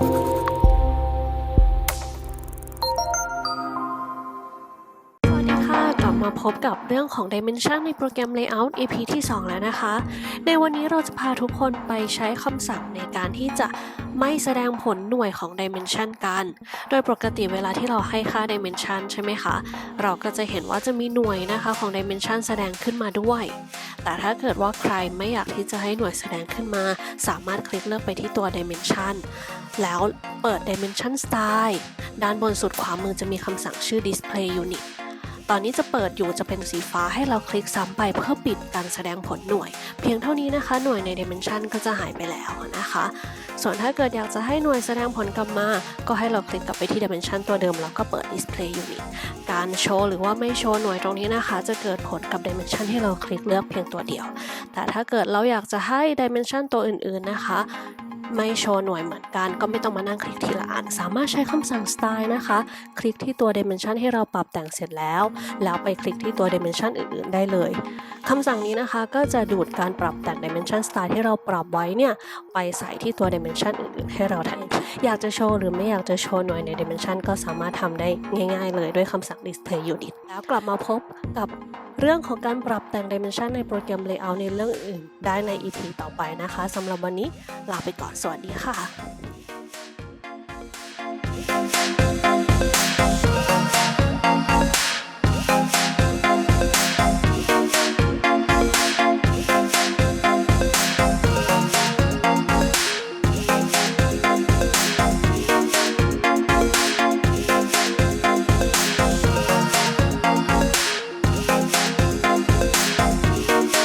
มาพบกับเรื่องของ Dimension ในโปรแกรม Layout EP ที่ 2 แล้วนะคะ ในวันนี้เราจะพาทุกคนไปใช้คำสั่งในการที่จะ ไม่แสดงผลหน่วยของ Dimension กัน โดยปกติเวลาที่เราให้ค่า Dimension ใช่ไหมคะ เราก็จะเห็นว่าจะมีหน่วยนะคะของ Dimension แสดงขึ้นมาด้วย แต่ถ้าเกิดว่าใครไม่อยากที่จะให้หน่วยแสดงขึ้นมา สามารถคลิกเลือกไปที่ตัว Dimension แล้วเปิด Dimension Style ด้านบนสุดขวามือจะมีคำสั่งชื่อ Display Unit ตอนนี้จะเปิดอยู่จะเป็นสีฟ้าให้เราคลิกซ้ำไปเพื่อปิดการแสดงผลหน่วย เพียงเท่านี้นะคะหน่วยใน Dimension ก็จะหายไปแล้วนะคะ ส่วนถ้าเกิดอยากจะให้หน่วยแสดงผลกลับมา ก็ให้เราคลิกกลับไปที่ Dimension ตัวเดิม แล้วก็เปิด Display Unit การโชว์หรือว่าไม่โชว์หน่วยตรงนี้นะคะ จะเกิดผลกับ Dimension ที่เราคลิกเลือกเพียงตัวเดียว แต่ถ้าเกิดเราอยากจะให้ Dimension ตัวอื่นๆนะคะ ไม่โชว์หน่วยเหมือนกัน ก็ไม่ต้องมานั่งคลิกทีละอัน สามารถใช้คำสั่ง style นะคะ คลิกที่ตัว dimension ที่เราปรับแต่งเสร็จแล้ว แล้วไปคลิกที่ตัว dimension อื่น ๆ ได้เลยคำสั่งนี้นะคะก็จะดูดการปรับแต่ง dimension style ที่เราปรับไว้เนี่ยไปใส่ที่ตัว dimension อื่น ๆ ให้เราทันอยากจะโชว์หรือไม่อยากจะโชว์หน่วยใน dimension ก็สามารถทำได้ง่าย ๆ เลยด้วยคำสั่ง display unit แล้วกลับมาพบกับ เรื่องของการปรับแต่ง dimension ในโปรแกรม layout ในเรื่องอื่นได้ใน EP ต่อไปนะคะสำหรับวันนี้ลาไปก่อนสวัสดีค่ะ